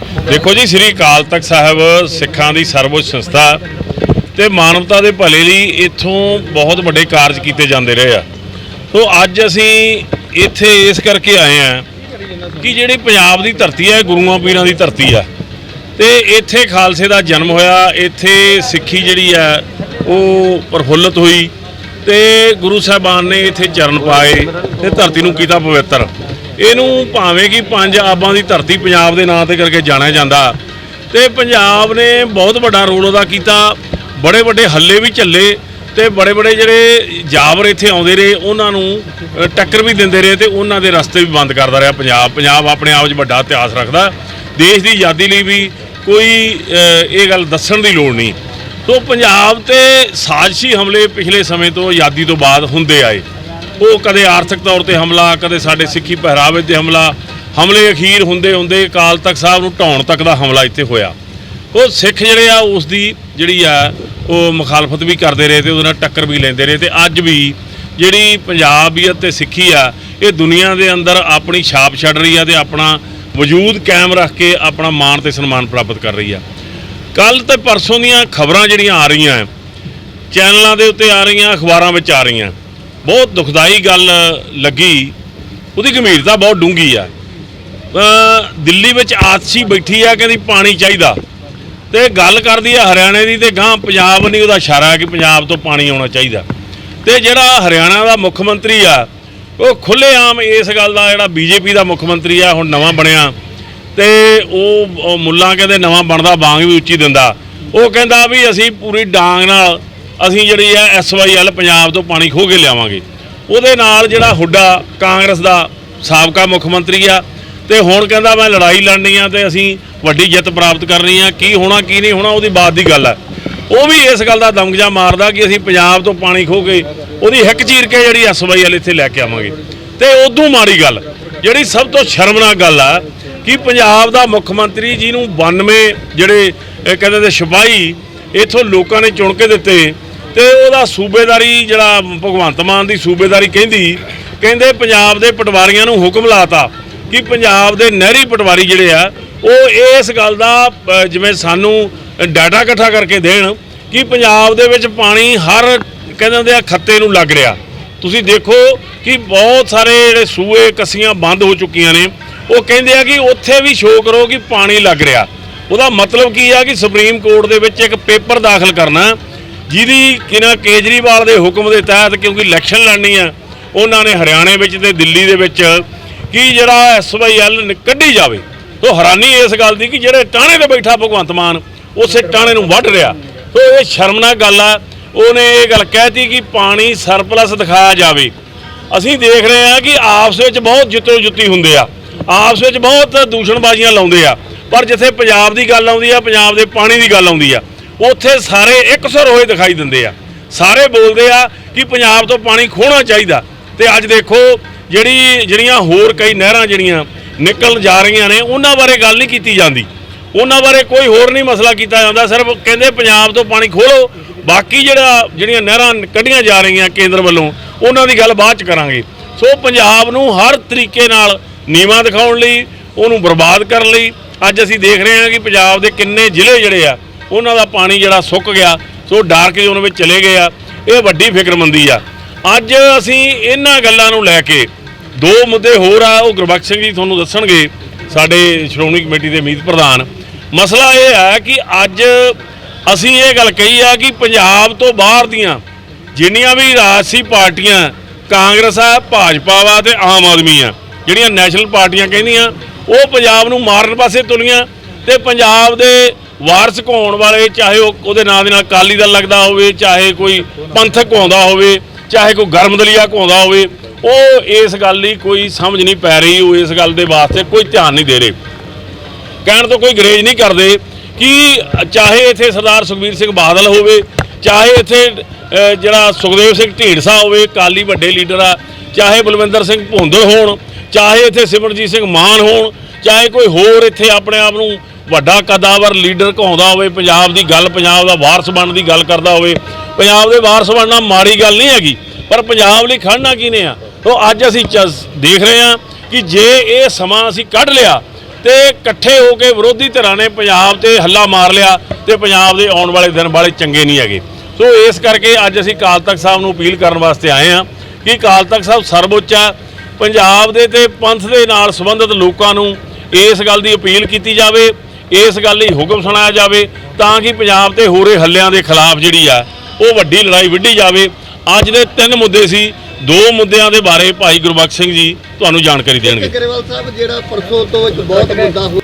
ਦੇਖੋ ਜੀ, ਸ੍ਰੀ ਅਕਾਲ ਤਖਤ ਸਾਹਿਬ, ਸਿੱਖਾਂ ਦੀ ਸਰਵਉੱਚ ਸੰਸਥਾ ਤੇ ਮਾਨਵਤਾ ਦੇ ਭਲੇ ਲਈ ਇੱਥੋਂ ਬਹੁਤ ਵੱਡੇ ਕਾਰਜ ਕੀਤੇ ਜਾਂਦੇ ਰਹੇ ਆ। ਸੋ ਅੱਜ ਅਸੀਂ ਇੱਥੇ ਇਸ ਕਰਕੇ ਆਏ ਆ ਕਿ ਜਿਹੜੀ ਪੰਜਾਬ ਦੀ ਧਰਤੀ ਹੈ ਗੁਰੂਆਂ ਪੀਰਾਂ ਦੀ ਧਰਤੀ ਆ। ਤੇ ਇੱਥੇ ਖਾਲਸੇ ਦਾ ਜਨਮ ਹੋਇਆ, ਇੱਥੇ ਸਿੱਖੀ ਜਿਹੜੀ ਹੈ ਉਹ ਪ੍ਰਫੁੱਲਤ ਹੋਈ ਤੇ ਗੁਰੂ ਸਾਹਿਬਾਨ ਨੇ ਇੱਥੇ ਚਰਨ ਪਾਏ ਤੇ ਧਰਤੀ ਨੂੰ ਕੀਤਾ ਪਵਿੱਤਰ। ਇਹਨੂੰ ਭਾਵੇਂ ਕਿ ਪੰਜ ਆਬਾਂ ਦੀ ਧਰਤੀ ਪੰਜਾਬ ਦੇ ਨਾਂ ਤੇ ਕਰਕੇ ਜਾਣਿਆ ਜਾਂਦਾ। ਤੇ ਪੰਜਾਬ ਨੇ ਬਹੁਤ ਵੱਡਾ ਰੋਲ ਅਦਾ ਕੀਤਾ। ਬੜੇ ਵੱਡੇ ਹੱਲੇ ਵੀ ਝੱਲੇ ਤੇ ਬੜੇ ਬੜੇ ਜਿਹੜੇ ਜਾਬਰ ਇੱਥੇ ਆਉਂਦੇ ਰਹੇ, ਉਹਨਾਂ ਨੂੰ ਟੱਕਰ ਵੀ ਦਿੰਦੇ ਰਹੇ ਤੇ ਉਹਨਾਂ ਦੇ ਰਸਤੇ ਵੀ ਬੰਦ ਕਰਦਾ ਰਿਹਾ ਪੰਜਾਬ। ਪੰਜਾਬ ਆਪਣੇ ਆਪ 'ਚ ਵੱਡਾ ਇਤਿਹਾਸ ਰੱਖਦਾ। ਦੇਸ਼ ਦੀ ਆਜ਼ਾਦੀ ਲਈ ਵੀ ਕੋਈ ਇਹ ਗੱਲ ਦੱਸਣ ਦੀ ਲੋੜ ਨਹੀਂ। ਸੋ ਪੰਜਾਬ ਤੇ ਸਾਜ਼ਿਸ਼ੀ ਹਮਲੇ ਪਿਛਲੇ ਸਮੇਂ ਤੋਂ ਆਜ਼ਾਦੀ ਤੋਂ ਬਾਅਦ ਹੁੰਦੇ ਆਏ। ਉਹ ਕਦੇ ਆਰਥਿਕ ਤੌਰ ਤੇ ਹਮਲਾ, ਕਦੇ ਸਾਡੇ ਸਿੱਖੀ ਪਹਿਰਾਵੇ ਤੇ ਹਮਲਾ, ਹਮਲੇ ਅਖੀਰ ਹੁੰਦੇ ਹੁੰਦੇ ਅਕਾਲ ਤਖਤ ਸਾਹਿਬ ਨੂੰ ਢਾਉਣ ਤੱਕ ਦਾ ਹਮਲਾ ਇੱਥੇ ਹੋਇਆ। ਉਹ ਸਿੱਖ ਜਿਹੜੇ ਆ ਉਸ ਦੀ ਜਿਹੜੀ ਆ, ਉਹ ਮੁਖਾਲਫਤ ਵੀ ਕਰਦੇ ਰਹੇ ਤੇ ਉਹਦੇ ਨਾਲ ਟੱਕਰ ਵੀ ਲੈਂਦੇ ਰਹੇ ਤੇ ਅੱਜ ਵੀ ਜਿਹੜੀ ਪੰਜਾਬੀਅਤ ਤੇ ਸਿੱਖੀ ਆ, ਇਹ ਦੁਨੀਆ ਦੇ ਅੰਦਰ ਆਪਣੀ ਛਾਪ ਛੱਡ ਰਹੀ ਆ ਤੇ ਆਪਣਾ ਵਜੂਦ ਕਾਇਮ ਰੱਖ ਕੇ ਆਪਣਾ ਮਾਣ ਤੇ ਸਨਮਾਨ ਪ੍ਰਾਪਤ ਕਰ ਰਹੀ ਆ। ਕੱਲ ਤੇ ਪਰਸੋਂ ਦੀਆਂ ਖਬਰਾਂ ਜਿਹੜੀਆਂ ਆ ਰਹੀਆਂ, ਚੈਨਲਾਂ ਦੇ ਉੱਤੇ ਆ ਰਹੀਆਂ, ਅਖਬਾਰਾਂ ਵਿੱਚ ਆ ਰਹੀਆਂ। ਬਹੁਤ ਦੁਖਦਾਈ ਗੱਲ ਲੱਗੀ। ਉਹਦੀ ਗੰਭੀਰਤਾ ਬਹੁਤ ਡੂੰਗੀ ਆ। ਦਿੱਲੀ ਵਿੱਚ ਆਤਸ਼ੀ ਬੈਠੀ ਆ, ਕਹਿੰਦੀ ਪਾਣੀ ਚਾਹੀਦਾ। ਤੇ ਗੱਲ ਕਰਦੀ ਆ ਹਰਿਆਣੇ ਦੀ ਤੇ ਗਾਂ ਪੰਜਾਬ ਨਹੀਂ, ਉਹਦਾ ਇਸ਼ਾਰਾ ਕਿ ਪੰਜਾਬ ਤੋਂ ਪਾਣੀ ਆਉਣਾ ਚਾਹੀਦਾ। ਤੇ ਜਿਹੜਾ ਹਰਿਆਣਾ ਦਾ ਮੁੱਖ ਮੰਤਰੀ ਆ, ਉਹ ਖੁੱਲ੍ਹੇਆਮ ਇਸ ਗੱਲ ਦਾ ਜਿਹੜਾ ਬੀਜੇਪੀ ਦਾ ਮੁੱਖ ਮੰਤਰੀ ਆ, ਹੁਣ ਨਵਾਂ ਬਣਿਆ। ਤੇ ਉਹ ਉਹ ਮੁੱਲਾ ਕਹਿੰਦੇ ਨਵਾਂ ਬਣਦਾ ਬਾਂਗ ਵੀ ਉੱਚੀ ਦਿੰਦਾ। ਉਹ ਕਹਿੰਦਾ ਵੀ ਅਸੀਂ ਪੂਰੀ ਡਾਂਗ ਨਾਲ ਅਸੀਂ ਜਿਹੜੀ ਆ ਐਸਵਾਈਐਲ ਪੰਜਾਬ ਤੋਂ ਪਾਣੀ ਖੋਹ ਕੇ ਲਿਆਵਾਂਗੇ। ਉਹਦੇ ਨਾਲ ਜਿਹੜਾ ਹੁੱਡਾ ਕਾਂਗਰਸ ਦਾ ਸਾਬਕਾ ਮੁੱਖ ਮੰਤਰੀ ਆ, ਤੇ ਹੁਣ ਕਹਿੰਦਾ ਮੈਂ ਲੜਾਈ ਲੜਨੀ ਆ ਤੇ ਅਸੀਂ ਵੱਡੀ ਜਿੱਤ ਪ੍ਰਾਪਤ ਕਰਨੀ ਆ, ਕੀ ਹੋਣਾ, ਕੀ ਨਹੀਂ ਹੋਣਾ, ਉਹਦੀ ਬਾਤ ਦੀ ਗੱਲ ਆ। ਉਹ ਵੀ ਇਸ ਗੱਲ ਦਾ ਦਮਗਜਾ ਮਾਰਦਾ ਕਿ ਅਸੀਂ ਪੰਜਾਬ ਤੋਂ ਪਾਣੀ ਖੋਹ ਕੇ ਉਹਦੀ ਹਿੱਕ ਚੀਰ ਕੇ ਜਿਹੜੀ ਐਸਵਾਈਐਲ ਇੱਥੇ ਲੈ ਕੇ ਆਵਾਂਗੇ। ਤੇ ਉਦੋਂ ਮਾੜੀ ਗੱਲ, ਜਿਹੜੀ ਸਭ ਤੋਂ ਸ਼ਰਮਨਾਕ ਗੱਲ ਆ ਕਿ ਪੰਜਾਬ ਦਾ ਮੁੱਖ ਮੰਤਰੀ ਜੀ ਨੂੰ 92 ਜਿਹੜੇ ਕਹਿੰਦੇ ਨੇ ਸਿਪਾਹੀ, ਇਥੋਂ ਲੋਕਾਂ ਨੇ ਚੁਣ ਕੇ ਦਿੱਤੇ ਤੇ ਉਹਦਾ ਸੂਬੇਦਾਰੀ ਜਿਹੜਾ ਭਗਵੰਤ ਮਾਨ ਦੀ ਸੂਬੇਦਾਰੀ ਕਹਿੰਦੀ, ਕਹਿੰਦੇ ਪੰਜਾਬ ਦੇ ਪਟਵਾਰੀਆਂ ਨੂੰ ਹੁਕਮ ਲਾਤਾ ਕਿ ਪੰਜਾਬ ਦੇ ਨਹਿਰੀ ਪਟਵਾਰੀ ਜਿਹੜੇ ਆ, ਉਹ ਇਸ ਗੱਲ ਦਾ ਜਿਵੇਂ ਸਾਨੂੰ ਡਾਟਾ ਇਕੱਠਾ ਕਰਕੇ ਦੇਣ ਕਿ ਪੰਜਾਬ ਦੇ ਵਿੱਚ ਪਾਣੀ ਹਰ, ਕਹਿੰਦੇ ਹੁੰਦੇ ਆ, ਖੱਤੇ ਨੂੰ ਲੱਗ ਰਿਹਾ। ਤੁਸੀਂ ਦੇਖੋ ਕਿ ਬਹੁਤ ਸਾਰੇ ਜਿਹੜੇ ਸੂਏ ਕੱਸੀਆਂ ਬੰਦ ਹੋ ਚੁੱਕੀਆਂ ਨੇ। ਉਹ ਕਹਿੰਦੇ ਆ ਕਿ ਉੱਥੇ ਵੀ ਸ਼ੋਅ ਕਰੋ ਕਿ ਪਾਣੀ ਲੱਗ ਰਿਹਾ। ਉਹਦਾ ਮਤਲਬ ਕੀ ਆ ਕਿ ਸੁਪਰੀਮ ਕੋਰਟ ਦੇ ਵਿੱਚ ਇੱਕ ਪੇਪਰ ਦਾਖਲ ਕਰਨਾ। ਜਿਹਦੀ ਕਿਨਾ ਕੇਜਰੀਵਾਲ ਦੇ ਹੁਕਮ ਦੇ ਤਹਿਤ ਕਿਉਂਕਿ ਇਲੈਕਸ਼ਨ ਲੜਨੀ ਆ, ਉਹਨਾਂ ਨੇ ਹਰਿਆਣੇ ਵਿੱਚ ਤੇ ਦਿੱਲੀ ਦੇ ਵਿੱਚ ਕਿ ਜਿਹੜਾ ਐਸਵਾਈਐਲ ਕੱਢੀ ਜਾਵੇ। ਤੋ ਹੈਰਾਨੀ ਇਸ ਗੱਲ ਦੀ ਕਿ ਜਿਹੜੇ ਟਾਣੇ ਤੇ ਬੈਠਾ ਭਗਵੰਤ ਮਾਨ, ਉਸੇ ਟਾਣੇ ਨੂੰ ਵੱਢ ਰਿਹਾ। ਤੋ ਇਹ ਸ਼ਰਮਨਾਕ ਗੱਲ ਆ। ਉਹਨੇ ਇਹ ਗੱਲ ਕਹਿਤੀ ਕਿ ਪਾਣੀ ਸਰਪਲਸ ਦਿਖਾਇਆ ਜਾਵੇ। ਅਸੀਂ ਦੇਖ ਰਹੇ ਹਾਂ ਕਿ ਆਪਸ ਵਿੱਚ ਬਹੁਤ ਜਿੱਤੋ ਜੁੱਤੀ ਹੁੰਦੇ ਆ। ਆਪਸ ਵਿੱਚ ਬਹੁਤ ਦੂਸ਼ਣਬਾਜ਼ੀਆਂ ਲਾਉਂਦੇ ਆ। ਪਰ ਜਿੱਥੇ ਪੰਜਾਬ ਦੀ ਗੱਲ ਆਉਂਦੀ ਆ, ਪੰਜਾਬ ਦੇ ਪਾਣੀ ਦੀ ਗੱਲ ਆਉਂਦੀ ਆ। ਉੱਥੇ ਸਾਰੇ ਇੱਕ ਸੁਰ ਹੋਏ ਦਿਖਾਈ ਦਿੰਦੇ ਆ। ਸਾਰੇ ਬੋਲਦੇ ਆ ਕਿ ਪੰਜਾਬ ਤੋਂ ਪਾਣੀ ਖੋਣਾ ਚਾਹੀਦਾ। ਤੇ ਅੱਜ ਦੇਖੋ, ਜਿਹੜੀ, ਜਿਹੜੀਆਂ ਹੋਰ ਕਈ ਨਹਿਰਾਂ ਜਿਹੜੀਆਂ ਨਿਕਲ ਜਾ ਰਹੀਆਂ ਨੇ, ਉਹਨਾਂ ਬਾਰੇ ਗੱਲ ਨਹੀਂ ਕੀਤੀ ਜਾਂਦੀ। ਉਹਨਾਂ ਬਾਰੇ ਕੋਈ ਹੋਰ ਨਹੀਂ ਮਸਲਾ ਕੀਤਾ ਜਾਂਦਾ, ਸਿਰਫ ਕਹਿੰਦੇ ਪੰਜਾਬ ਤੋਂ ਪਾਣੀ ਖੋਲੋ ਬਾਕੀ ਜਿਹੜਾ, ਜਿਹੜੀਆਂ ਨਹਿਰਾਂ ਕੱਢੀਆਂ ਜਾ ਰਹੀਆਂ ਕੇਂਦਰ ਵੱਲੋਂ, ਉਹਨਾਂ ਦੀ ਗੱਲ ਬਾਅਦ ਚ ਕਰਾਂਗੇ। ਸੋ ਪੰਜਾਬ ਨੂੰ ਹਰ ਤਰੀਕੇ ਨਾਲ ਨੀਵਾਂ ਦਿਖਾਉਣ ਲਈ, ਉਹਨੂੰ ਬਰਬਾਦ ਕਰਨ ਲਈ, ਅੱਜ ਅਸੀਂ ਦੇਖ ਰਹੇ ਹਾਂ ਕਿ ਪੰਜਾਬ ਦੇ ਕਿੰਨੇ ਜ਼ਿਲ੍ਹੇ ਜਿਹੜੇ ਆ ਉਹਨਾਂ ਦਾ ਪਾਣੀ ਜਿਹੜਾ ਸੁੱਕ ਗਿਆ, ਸੋ ਡਾਰਕ ਜ਼ੋਨ ਵਿੱਚ ਚਲੇ ਗਏ ਆ। ਇਹ ਵੱਡੀ ਫਿਕਰਮੰਦੀ ਆ। ਅੱਜ ਅਸੀਂ ਇਹਨਾਂ ਗੱਲਾਂ ਨੂੰ ਲੈ ਕੇ ਦੋ ਮੁੱਦੇ ਹੋਰ ਆ, ਉਹ ਗੁਰਬਖਸ਼ ਸਿੰਘ ਜੀ ਤੁਹਾਨੂੰ ਦੱਸਣਗੇ, ਸਾਡੇ ਸ਼੍ਰੋਮਣੀ ਕਮੇਟੀ ਦੇ ਮੀਤ ਪ੍ਰਧਾਨ। ਮਸਲਾ ਇਹ ਹੈ ਕਿ ਅੱਜ ਅਸੀਂ ਇਹ ਗੱਲ ਕਹੀ ਆ ਕਿ ਪੰਜਾਬ ਤੋਂ ਬਾਹਰ ਦੀਆਂ ਜਿੰਨੀਆਂ ਵੀ ਰਾਜਸੀ ਪਾਰਟੀਆਂ, ਕਾਂਗਰਸ ਆ, ਭਾਜਪਾ ਵਾ ਤੇ ਆਮ ਆਦਮੀ ਆ, ਜਿਹੜੀਆਂ ਨੈਸ਼ਨਲ ਪਾਰਟੀਆਂ ਕਹਿੰਦੀਆਂ, ਉਹ ਪੰਜਾਬ ਨੂੰ ਮਾਰਨ ਪਾਸੇ ਤੁਲੀਆਂ ਤੇ ਪੰਜਾਬ ਦੇ ਵਾਰਸ ਘਾਉਣ ਵਾਲੇ, ਚਾਹੇ ਉਹ ਉਹਦੇ ਨਾਂ ਦੇ ਨਾਲ ਕਾਲੀ ਦਲ ਲੱਗਦਾ ਹੋਵੇ, ਚਾਹੇ ਕੋਈ ਪੰਥਕ ਘਾਉਂਦਾ ਹੋਵੇ, ਚਾਹੇ ਕੋਈ ਗਰਮਦਲੀਆ ਘਾਉਂਦਾ ਹੋਵੇ, ਉਹ ਇਸ ਗੱਲ ਲਈ ਕੋਈ ਸਮਝ ਨਹੀਂ ਪੈ ਰਹੀ, ਉਹ ਇਸ ਗੱਲ ਦੇ ਵਾਸਤੇ ਕੋਈ ਧਿਆਨ ਨਹੀਂ ਦੇ ਰਹੇ। ਕਹਿਣ ਤੋਂ ਕੋਈ ਗਰੇਜ ਨਹੀਂ ਕਰਦੇ ਕਿ ਚਾਹੇ ਇੱਥੇ ਸਰਦਾਰ ਸੁਖਬੀਰ ਸਿੰਘ ਬਾਦਲ ਹੋਵੇ, ਚਾਹੇ ਇੱਥੇ ਜਿਹੜਾ ਸੁਖਦੇਵ ਸਿੰਘ ਢੀਂਡਸਾ ਹੋਵੇ ਕਾਲੀ ਵੱਡੇ ਲੀਡਰ ਆ, ਚਾਹੇ ਬਲਵਿੰਦਰ ਸਿੰਘ ਭੁੰਦੜ ਹੋਣ, ਚਾਹੇ ਇੱਥੇ ਸਿਮਰਜੀਤ ਸਿੰਘ ਮਾਨ ਹੋਣ, ਚਾਹੇ ਕੋਈ ਹੋਰ ਇੱਥੇ ਆਪਣੇ ਆਪ ਨੂੰ ਵੱਡਾ ਕਦਾਵਰ ਲੀਡਰ ਕਹਾਉਂਦਾ ਹੋਵੇ, ਪੰਜਾਬ ਦੀ ਗੱਲ, ਪੰਜਾਬ ਦਾ ਵਾਰਸ ਬਣਨ ਦੀ ਗੱਲ ਕਰਦਾ ਹੋਵੇ, ਪੰਜਾਬ ਦੇ ਵਾਰਸ ਬਣਨਾ ਮਾੜੀ ਗੱਲ ਨਹੀਂ ਹੈਗੀ, ਪਰ ਪੰਜਾਬ ਲਈ ਖੜਨਾ ਕਿਨੇ ਆ? ਉਹ ਅੱਜ ਅਸੀਂ ਚ- ਦੇਖ ਰਹੇ ਹਾਂ ਕਿ ਜੇ ਇਹ ਸਮਾਂ ਅਸੀਂ ਕੱਢ ਲਿਆ ਤੇ ਇਕੱਠੇ ਹੋ ਕੇ ਵਿਰੋਧੀ ਧਿਰਾਂ ਨੇ ਪੰਜਾਬ ਤੇ ਹੱਲਾ ਮਾਰ ਲਿਆ ਤੇ ਪੰਜਾਬ ਦੇ ਆਉਣ ਵਾਲੇ ਦਿਨ ਵਾਲੇ ਚੰਗੇ ਨਹੀਂ ਹੈਗੇ। ਸੋ ਇਸ ਕਰਕੇ ਅੱਜ ਅਸੀਂ ਅਕਾਲ ਤਖਤ ਸਾਹਿਬ ਨੂੰ ਅਪੀਲ ਕਰਨ ਵਾਸਤੇ ਆਏ ਹਾਂ ਕਿ ਅਕਾਲ ਤਖਤ ਸਾਹਿਬ ਸਰਵਉੱਚ ਆ ਪੰਜਾਬ ਦੇ ਤੇ ਪੰਥ ਦੇ ਨਾਲ ਸੰਬੰਧਿਤ ਲੋਕਾਂ ਨੂੰ ਇਸ ਗੱਲ ਦੀ ਅਪੀਲ ਕੀਤੀ ਜਾਵੇ ਇਸ ਗੱਲ ਲਈ ਹੁਕਮ ਸੁਣਾਇਆ ਜਾਵੇ ਤਾਂ ਕਿ ਪੰਜਾਬ ਤੇ ਹੋ ਰਹੇ ਹੱਲਿਆਂ ਦੇ ਖਿਲਾਫ ਜਿਹੜੀ ਆ ਉਹ ਵੱਡੀ ਲੜਾਈ ਵਿੱਢੀ ਜਾਵੇ। ਅੱਜ ਦੇ ਤਿੰਨ ਮੁੱਦੇ ਸੀ। ਦੋ ਮੁੱਦਿਆਂ ਦੇ ਬਾਰੇ ਭਾਈ ਗੁਰਬਖਸ਼ ਸਿੰਘ ਜੀ ਤੁਹਾਨੂੰ ਜਾਣਕਾਰੀ ਦੇਣਗੇ। ਗਰੇਵਾਲ ਸਾਹਿਬ ਜਿਹੜਾ ਪਰਸੋਂ ਤੋਂ ਇੱਕ ਬਹੁਤ ਮੁੱਦਾ ਹੋ